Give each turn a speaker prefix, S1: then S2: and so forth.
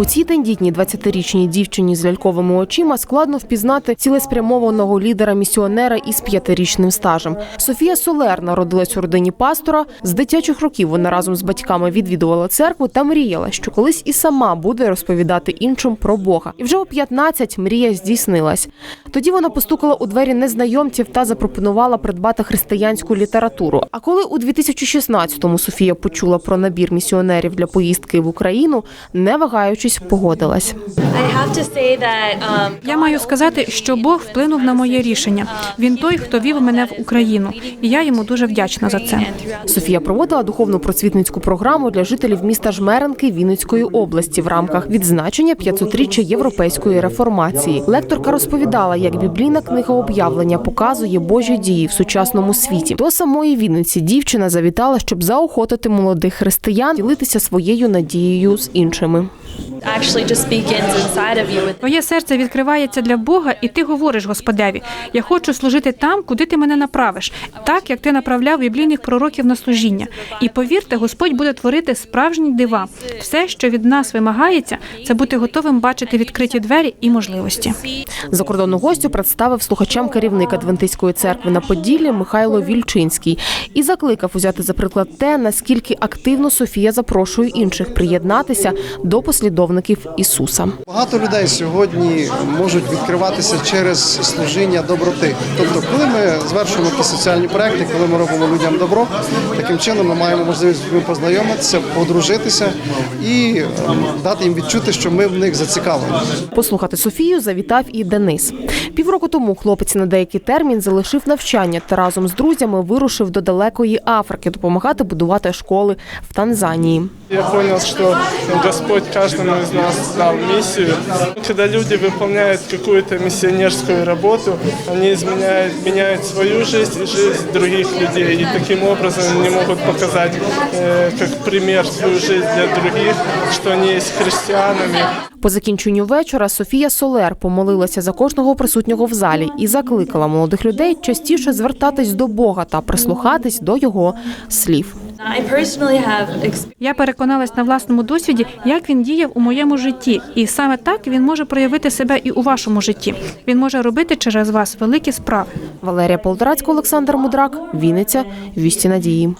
S1: У цій тендітній 20-річній дівчині з ляльковими очима складно впізнати цілеспрямованого лідера місіонера із п'ятирічним стажем. Софія Солер народилась у родині пастора. З дитячих років вона разом з батьками відвідувала церкву та мріяла, що колись і сама буде розповідати іншим про Бога. І вже у 15 мрія здійснилась. Тоді вона постукала у двері незнайомців та запропонувала придбати християнську літературу. А коли у 2016-му Софія почула про набір місіонерів для поїздки в Україну, не вагаючись, погодилась.
S2: Say that um,
S3: Я маю сказати, що Бог вплинув на моє рішення. Він той, хто вів мене в Україну, і я йому дуже вдячна за це.
S1: Софія проводила духовну просвітницьку програму для жителів міста Жмеренки Вінницької області в рамках відзначення 500-річчя європейської реформації. Лекторка розповідала, як біблійна книга об'явлення показує Божі дії в сучасному світі. До самої Вінниці дівчина завітала, щоб заохотити молодих християн ділитися своєю надією з іншими.
S2: Actually just begins inside of you with
S3: Твоє серце відкривається для Бога, і ти говориш Господеві: Я хочу служити там, куди ти мене направиш, так як ти направляв біблійних пророків на служіння. І повірте, Господь буде творити справжні дива. Все, що від нас вимагається, це бути готовим бачити відкриті двері і можливості.
S1: Закордонну гостю представив слухачам керівник Адвентистської церкви на Поділлі Михайло Вільчинський і закликав узяти за приклад те, наскільки активно Софія запрошує інших приєднатися до послідовників Ісуса.
S4: Багато людей сьогодні можуть відкриватися через служіння доброти. Тобто, коли ми звершуємо якісь соціальні проекти, коли ми робимо людям добро, таким чином ми маємо можливість з людьми познайомитися, подружитися і ем, дати їм відчути, що ми в них зацікавлені.
S1: Послухати Софію завітав і Денис. Півроку тому хлопець на деякий термін залишив навчання та разом з друзями вирушив до далекої Африки допомагати будувати школи в Танзанії.
S5: Я понял, что Господь каждому из нас дал миссию. Когда люди выполняют какую-то миссионерскую работу, они изменяют, меняют свою жизнь и жизнь других людей. И таким образом они могут показать э, как пример свою жизнь для других, что они есть христианами.
S1: По закінченню вечора Софія Солер помолилася за кожного присутнього в залі і закликала молодих людей частіше звертатись до Бога та прислухатись до його слів.
S3: Я переконалась на власному досвіді, як він діяв у моєму житті, і саме так він може проявити себе і у вашому житті. Він може робити через вас великі справи.
S1: Валерія Полторацька, Олександр Мудрак, Вінниця, Вісті Надії.